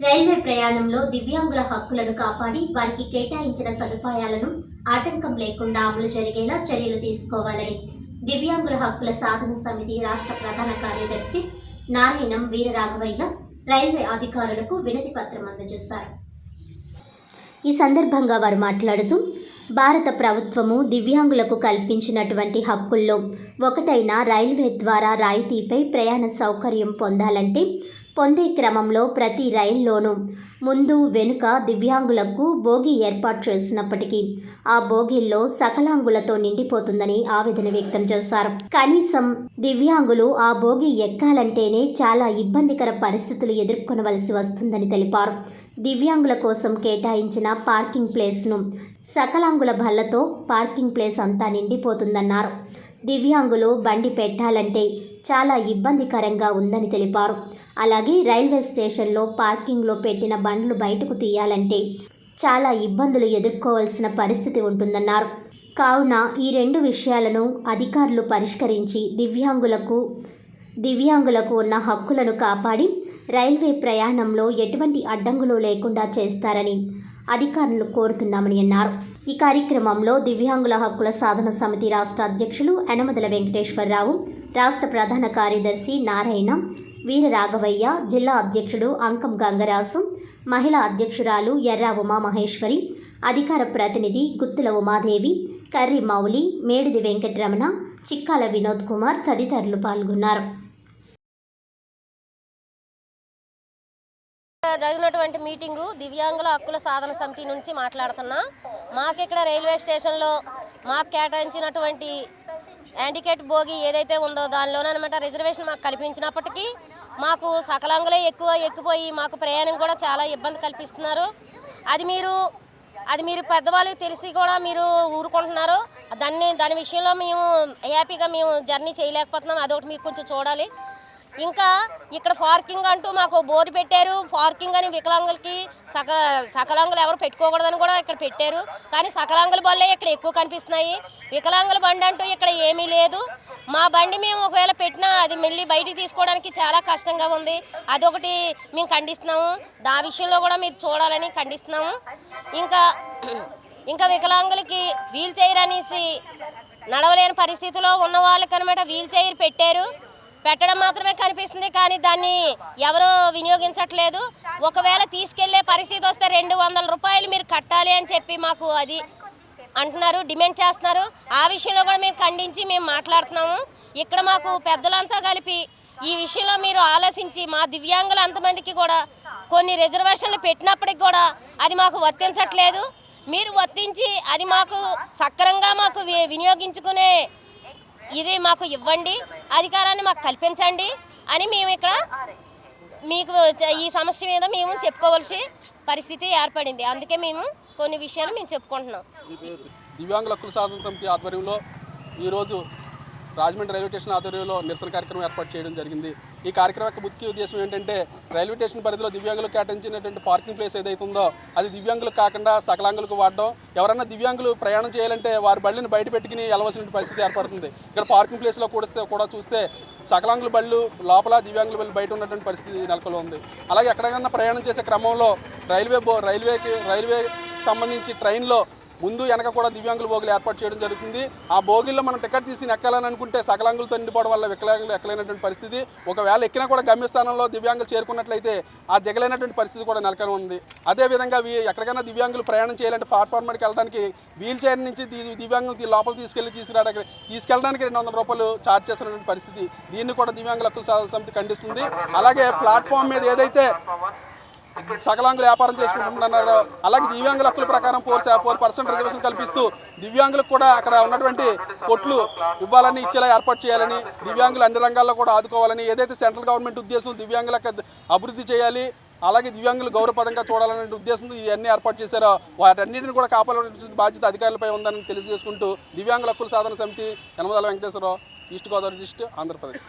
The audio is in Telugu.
రైల్వే ప్రయాణంలో దివ్యాంగుల హక్కులను కాపాడి వారికి కేటాయించిన సదుపాయాలను ఆటంకం లేకుండా అమలు జరిగేలా చర్యలు తీసుకోవాలని దివ్యాంగుల హక్కుల సాధన సమితి రాష్ట్ర ప్రధాన కార్యదర్శి నారాయణం వీరరాఘవయ్య రైల్వే అధికారులకు వినతి పత్రం అందజేశారు. ఈ సందర్భంగా వారు మాట్లాడుతూ భారత ప్రభుత్వము దివ్యాంగులకు కల్పించినటువంటి హక్కుల్లో ఒకటైన రైల్వే ద్వారా రాయితీపై ప్రయాణ సౌకర్యం పొందాలంటే పొందే క్రమంలో ప్రతి రైల్లోనూ ముందు వెనుక దివ్యాంగులకు బోగి ఏర్పాటు చేసినప్పటికీ ఆ బోగిల్లో సకలాంగులతో నిండిపోతుందని ఆవేదన వ్యక్తం చేశారు. కనీసం దివ్యాంగులు ఆ బోగి ఎక్కాలంటేనే చాలా ఇబ్బందికర పరిస్థితులు ఎదుర్కొనవలసి వస్తుందని తెలిపారు. దివ్యాంగుల కోసం కేటాయించిన పార్కింగ్ ప్లేస్ను సకలాంగుల భళ్ళతో పార్కింగ్ ప్లేస్ అంతా నిండిపోతుందన్నారు. దివ్యాంగులు బండి పెట్టాలంటే చాలా ఇబ్బందికరంగా ఉందని తెలిపారు. అలాగే రైల్వే స్టేషన్లో పార్కింగ్లో పెట్టిన బండ్లు బయటకు తీయాలంటే చాలా ఇబ్బందులు ఎదుర్కోవాల్సిన పరిస్థితి ఉంటుందన్నారు. కావున ఈ రెండు విషయాలను అధికారులు పరిష్కరించి దివ్యాంగులకు దివ్యాంగులకు ఉన్న హక్కులను కాపాడి రైల్వే ప్రయాణంలో ఎటువంటి అడ్డంకులు లేకుండా చేస్తారని అధికారులను కోరుతున్నామని అన్నారు. ఈ కార్యక్రమంలో దివ్యాంగుల హక్కుల సాధన సమితి రాష్ట్ర అధ్యక్షులు యనమదల వెంకటేశ్వరరావు రాష్ట్ర ప్రధాన కార్యదర్శి నారాయణ వీర రాఘవయ్య జిల్లా అధ్యక్షుడు అంకం గంగరాసు మహిళా అధ్యక్షురాలు ఎర్రా ఉమా మహేశ్వరి అధికార ప్రతినిధి గుత్తుల ఉమాదేవి కర్రి మౌలి మేడిది వెంకటరమణ చిక్కాల వినోద్ కుమార్ తదితరులు పాల్గొన్నారు. జరిగినటువంటి మీటింగు దివ్యాంగుల హక్కుల సాధన సమితి నుంచి మాట్లాడుతున్నా. మాకు ఇక్కడ రైల్వే స్టేషన్లో మాకు కేటాయించినటువంటి యాండికేట్ భోగి ఏదైతే ఉందో దానిలోనమాట రిజర్వేషన్ మాకు కల్పించినప్పటికీ మాకు సకలాంగులే ఎక్కువ ఎక్కిపోయి మాకు ప్రయాణం కూడా చాలా ఇబ్బంది కల్పిస్తున్నారు. అది మీరు అది మీరు పెద్దవాళ్ళకి తెలిసి కూడా మీరు ఊరుకుంటున్నారు. దాన్ని దాని విషయంలో మేము హ్యాపీగా మేము జర్నీ చేయలేకపోతున్నాం. అదొకటి మీరు కొంచెం చూడాలి. ఇంకా ఇక్కడ పార్కింగ్ అంటూ మాకు బోర్డు పెట్టారు. పార్కింగ్ అని వికలాంగులకి సక సకలాంగులు ఎవరు పెట్టుకోకూడదని కూడా ఇక్కడ పెట్టారు. కానీ సకలాంగుల బళ్ళే ఇక్కడ ఎక్కువ కనిపిస్తున్నాయి. వికలాంగుల బండి అంటూ ఇక్కడ ఏమీ లేదు. మా బండి మేము ఒకవేళ పెట్టినా అది మళ్ళీ బయటికి తీసుకోవడానికి చాలా కష్టంగా ఉంది. అదొకటి మేము ఖండిస్తున్నాము. దా విషయంలో కూడా మీరు చూడాలని ఖండిస్తున్నాము. ఇంకా ఇంకా వికలాంగులకి వీల్ చైర్ అనేసి నడవలేని పరిస్థితిలో ఉన్న వాళ్ళకి అనమాట వీల్ చైర్ పెట్టారు. పెట్టడం మాత్రమే కనిపిస్తుంది కానీ దాన్ని ఎవరు వినియోగించట్లేదు. ఒకవేళ తీసుకెళ్ళే పరిస్థితి వస్తే రెండు వందల రూపాయలు మీరు కట్టాలి అని చెప్పి మాకు అది అంటున్నారు డిమాండ్ చేస్తున్నారు. ఆ విషయంలో కూడా మేము ఖండించి మేము మాట్లాడుతున్నాము. ఇక్కడ మాకు పెద్దలంతా కలిపి ఈ విషయంలో మీరు ఆలోచించి మా దివ్యాంగులు అంతమందికి కూడా కొన్ని రిజర్వేషన్లు పెట్టినప్పటికి కూడా అది మాకు వర్తించట్లేదు. మీరు వర్తించి అది మాకు సక్రంగా మాకు వి- వినియోగించుకునే ఇది మాకు ఇవ్వండి అధికారాన్ని మాకు కల్పించండి అని మేము ఇక్కడ మీకు ఈ సమస్య మీద మేము చెప్పుకోవాల్సి పరిస్థితి ఏర్పడింది. అందుకే మేము కొన్ని విషయాలు మేము చెప్పుకుంటున్నాం. దివ్యాంగుల హక్కుల సాధన సమితి ఆధ్వర్యంలో ఈరోజు రాజమండ్రి రైల్వే స్టేషన్ ఆధ్వర్యంలో నిరసన కార్యక్రమం ఏర్పాటు చేయడం జరిగింది. ఈ కార్యక్రమం యొక్క ముఖ్య ఉద్దేశం ఏంటంటే రైల్వే స్టేషన్ పరిధిలో దివ్యాంగులకు కేటాయించినటువంటి పార్కింగ్ ప్లేస్ ఏదైతే ఉందో అది దివ్యాంగులకు కాకుండా సకలాంగులకు వాడడం. ఎవరైనా దివ్యాంగులు ప్రయాణం చేయాలంటే వారి బళ్ళని బయట పెట్టుకుని వెళ్ళవలసిన పరిస్థితి ఏర్పడుతుంది. ఇక్కడ పార్కింగ్ ప్లేస్లో కూడా కూడా చూస్తే సకలాంగుల బళ్ళు లోపల దివ్యాంగుల బళ్ళు బయట ఉన్నటువంటి పరిస్థితి నెలకొలో ఉంది అలాగే ఎక్కడికైనా ప్రయాణం చేసే క్రమంలో రైల్వే బో రైల్వేకి రైల్వే సంబంధించి ట్రైన్లో ముందు వెనక కూడా దివ్యాంగుల బోగులు ఏర్పాటు చేయడం జరుగుతుంది. ఆ బోగిల్లో మనం టికెట్ తీసి ఎక్కాలని అనుకుంటే సకలాంగులతో నిండిపోవడం వల్ల వికలాంగులు ఎక్కలేనటువంటి పరిస్థితి. ఒకవేళ ఎక్కినా కూడా గమ్యస్థానంలో దివ్యాంగులు చేరుకున్నట్లయితే ఆ దిగలేనటువంటి పరిస్థితి కూడా నెలకొని ఉంది. అదేవిధంగా వీ ఎక్కడికైనా దివ్యాంగులు ప్రయాణం చేయాలంటే ప్లాట్ఫామ్ మీదకి వెళ్ళడానికి వీల్ చైర్ నుంచి దివ్యాంగులు లోపల తీసుకెళ్ళి తీసుకురావడానికి తీసుకెళ్ళడానికి రెండు వందల రూపాయలు ఛార్జ్ చేస్తున్నటువంటి పరిస్థితి. దీన్ని కూడా దివ్యాంగుల హక్కుల సమితి ఖండిస్తుంది. అలాగే ప్లాట్ఫామ్ మీద ఏదైతే సకలాంగులు వ్యాపారం చేసుకుంటున్నారు అలాగే దివ్యాంగుల హక్కుల ప్రకారం ఫోర్ ఫోర్ పర్సెంట్ రిజర్వేషన్ కల్పిస్తూ దివ్యాంగులకు కూడా అక్కడ ఉన్నటువంటి కొట్లు ఇవ్వాలని ఇచ్చేలా ఏర్పాటు చేయాలని దివ్యాంగులు అన్ని రంగాల్లో కూడా ఆదుకోవాలని ఏదైతే సెంట్రల్ గవర్నమెంట్ ఉద్దేశం దివ్యాంగులకు అభివృద్ధి చేయాలి అలాగే దివ్యాంగులు గౌరవపదంగా చూడాలనే ఉద్దేశంతో ఇవన్నీ ఏర్పాటు చేశారో వాటన్నిటిని కూడా కాపాడాల్సిన బాధ్యత అధికారులపై ఉందని తెలియజేసుకుంటూ దివ్యాంగుల హక్కుల సాధన సమితి యనమదల వెంకటేశ్వరరావు ఈస్ట్ గోదావరి డిస్ట్రిక్ట్ ఆంధ్రప్రదేశ్.